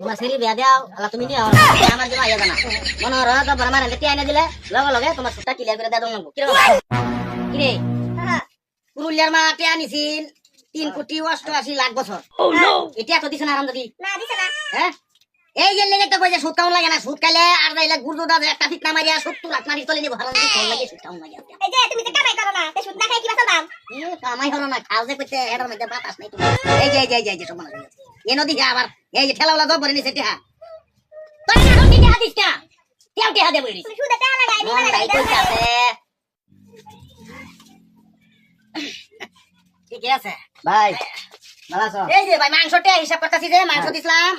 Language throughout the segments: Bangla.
তোমার সেরি বিয়া দাও আলা তুমি নিও আমার জন্য আইয়া জানা। মনে হর তো বড় মারে তে দিলে লগে লগে তোমার সুটটা ক্লিয়ার করে দাও লাগবো কি কি পুরুলিয়ার মা তে আনিছিল? তিন কোটি অষ্টআশি লাখ বছর। এটা এত দিছ না আরাম দাদি না দিছে না। হ্যাঁ? এই যে লেগে তো কইছে সুদ কাউন লাগে না সুদ খাইলে আর যাইলে গুরদু একটা ঠিক মারিয়া সত্তর লাখ মারি চলে নিব। ভালো লাগে লাগে সুদ কাউন লাগে এই যে তুমি তো কামাই করো না তে সুদ না খাই কি বাসা দাম? এ কামাই হলো না খাও যে কইতে এটার মধ্যে বাতাস নাই তোমার। এই যে এই যে এই যে এই যে সমান হয়ে গেছে। এ নদী আবার এই যে ঠেলাওয়ালা তো ভরে নিছে টিহা। তোর না নদী টিহা দিস না টিহা টিহা দেবো রে তুমি সুদে টাকা লাগাই দিবা লাগাই দাও কইতাছে ঠিক আছে। ভাই ভালো আছো? এই যে ভাই মাংস টিয়া হিসাব করতেছি যে মাংস দিছিলাম।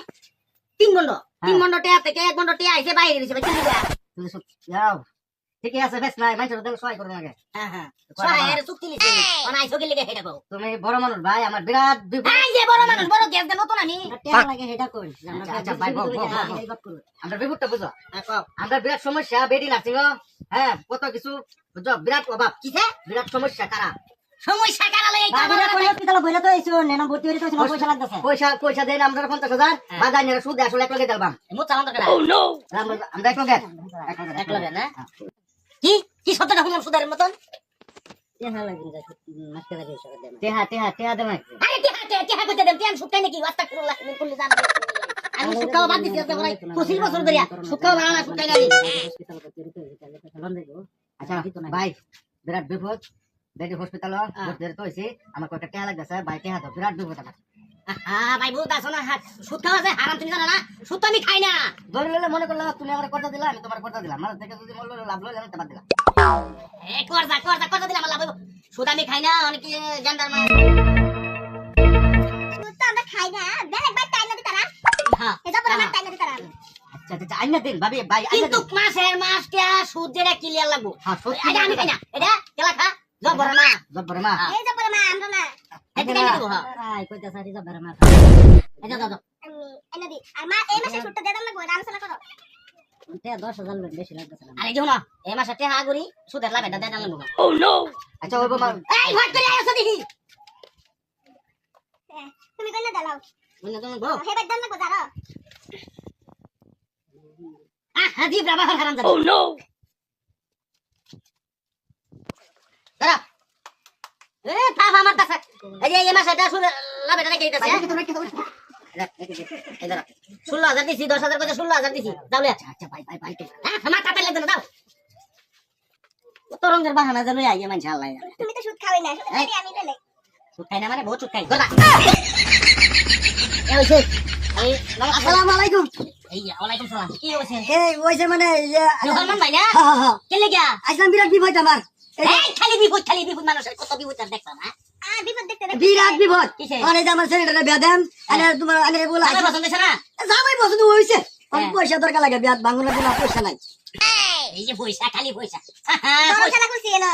তিন গন্ড তিন গন্ড টিয়া থেকে এক গন্ড টিয়া আইছে বাইরে দিছে ভাই যাও। ঠিকই আছে বেশ নাই মানুষের দেখ সহায় করবে আগে। হ্যাঁ হ্যাঁ। চুক্তি নিছি। লিগে হেটা কও তুমি বড় মানুষ ভাই আমার বিরাট বিপদ। এই যে বড় মানুষ বড় গ্যাস দে নতুন আমি টাকা লাগে কই আচ্ছা আচ্ছা ভাই বল বল বল আমরা বিপদটা বুঝো। হ্যাঁ, আমরা বিরাট সমস্যা বেডি নার্সিং হ্যাঁ কত কিছু বুঝো বিরাট অভাব। কিসে বিরাট সমস্যা কারা? সমস্যা কারালে এই পয়সা পয়সা দেন আমরা পঞ্চাশ হাজার। বাজার নিয়ে সুদ আসলে এক লগে দিলাম মুখ চালান তো কেডা আমরা এক লগে এক লগে। না? কি? কি শব্দটা শুনলাম সুদারের মতন? তেহা তেহা তেহা দেবে আরে টিহা টিহা টিহা কইতে দেন টিহা সুকাই নাকি? ওয়াস্তা করুল্লাহ কুল্লি জান আমি সুকাও বাদ দিছি আজকে প্রায় 25 বছর ধরে সুকাও বানা না সুকাই নাকি আচ্ছা ভাই বিরাট বিপদ। হসপিটাল ভর্তি আমার টেহা লাগতেছে ভাই টেহা তো বিরাট বিপদ আমার। ভাই বুঝ আসো না সুদ খাওয়া যায় হারাম তুমি জানো না? সুদ তো আমি খাই না। ধরে নিলে মনে করলাম তুমি আমার কথা দিলা আমি তোমার কথা দিলাম। আমার থেকে যদি মূল্য লাভ লইলে আমি বাদ দিলাম। এ করজা করজা করজা দিলে লাভ হইব। সুদ আমি খাই না অনেকে জান্ডার মা সুদ তো আমরা খাই না বেলেগ বাই টাইম না দিতারা হ্যাঁ এটা পরে আমার টাইম না দিতারা আচ্ছা আচ্ছা আইনা দিন ভাবি ভাই কিন্তু মাসের মাস কে সুদ যেটা ক্লিয়ার লাগবো। হ্যাঁ সত্যি আমি খাই না। এটা কেলা খা? জবর মা। জব্বরে মা। এই মা আমরা না। এটা কেন দিব আই কইতা সারি জব্বরে মা এটা দাও দাও আমি এনে দি আর মা এই মাসে সুদটা দিয়ে দাম লাগবে আলোচনা করো তে 10000 বেশি লাগতেছে আরে দেখো না এই মাসে টেহা করি সুদের লাভ এটা দেয় জানলাম আচ্ছা ওই মা এই ভাগ করে আইছো দেখি তুমি কইনা দাও বুঝলে তুমি বউ হে বাদ দাম লাগবে জানো আহ হাজিব রাবা হারাম ও নো দাঁড়া এ তাপ আমার কাছে এই এই রেখে দিতেছে ষোলো হাজার দিছি দশ হাজার করে ষোলো হাজার দিছি। যাও লে আচ্ছা ভাই ভাই ভাই হ্যাঁ আমার টাকা লাগবে না দাও কত বাহানা জানো আইয়া মানছে আল্লাহ। তুমি তো সুদ খাওয়াই না সুদ খাই আমি বেলেগ সুদ খাই না মানে বহুত সুদ খাই গলা। আসসালামু আলাইকুম। হ্যাঁ হ্যাঁ বিরাট বিপদ আমার। খালি বিপদ খালি বিপদ মানুষের কত বিপদ আর দেখছ না আর বিপদ দেখতে দেখতে বিরাট বিপদ? মানে আমার ছেলেটা বিয়া দেন আরে তোমার বলা পছন্দ হয়েছে না? জামাই পছন্দ হইছে অনেক হ্যাঁ। পয়সা দরকার লাগে বিয়াত পয়সা নাই। এই যে পয়সা খালি পয়সা। তোর করছি এলো।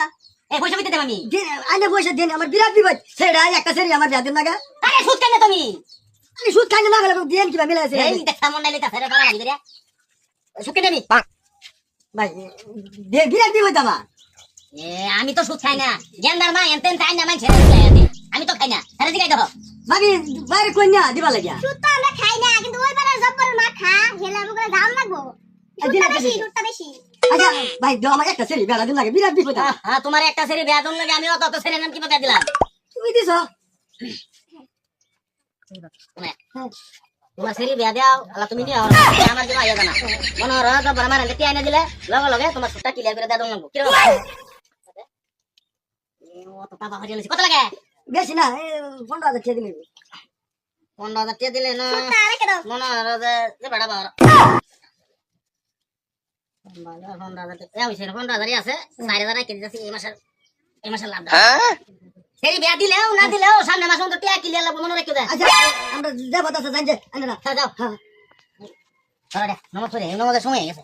এই পয়সা দিতে আমি? দিন আইনে পয়সা দিন আমার বিরাট বিপদ। ছেলেটা একটা ছেলে আমার বিয়া দিন লাগে আরে সুদ কেন তুমি? আমি সুদ খাইলে না গেলে দিন কিবা মিলাইছে এই দেখা মন নাইলে তাছে রে বাড়া দিবে সুদ কেন আমি ভাই বিরাট বিপদ আমার। এ আমি তো সুদ খাই না। গেন্দার মা এনতেন তাই না মানছে আমি তো খাই না। আরে দিগাই দেখো। ভাবি বাইরে কই না? দিবা লাগিয়া। সুদ তো আমরা খাই না কিন্তু ওই বেলা জব্বর মা খা। হেলা বুকরে দাম লাগবো। দিন বেশি দিন। বেশি। আচ্ছা ভাই দাও আমার একটা ছেলে বিয়া দিন লাগে বিরাট বিপদ হ্যাঁ তোমার একটা সেরে বেতন লাগে আমি অত সেরে নাম কীভাবে দিলাম? তুমি দিছ। তোমার সেরি বিয়া দাও আল্লাহ তুমি নিও আমার জন্য আইয়া জানা। মনে হর তো বড় মারে তে আইনা দিলে? লগে লগে তোমার ক্লিয়ার করে দাও লাগবো কি রকম অত টাকা হয়ে কত লাগে? বেশি না পনেরো হাজার টাকা দিলে পনেরো হাজার টাকা দিলে না বেড়া পনেরো হাজার টাকা হয়েছে পনেরো হাজারই আছে। চার হাজার কেজি যাচ্ছে এই মাসের এই মাসের লাভ সেরি বিয়া দিলেও না দিলেও সামনে মাসে তো টিয়া ক্লিয়ার লাগবো মনে রেখে দেয় আচ্ছা আমরা যাব তো জানছে আইনা না। হ্যাঁ যাও। হ্যাঁ। নমস্কার নমস্কার সময় হয়ে গেছে।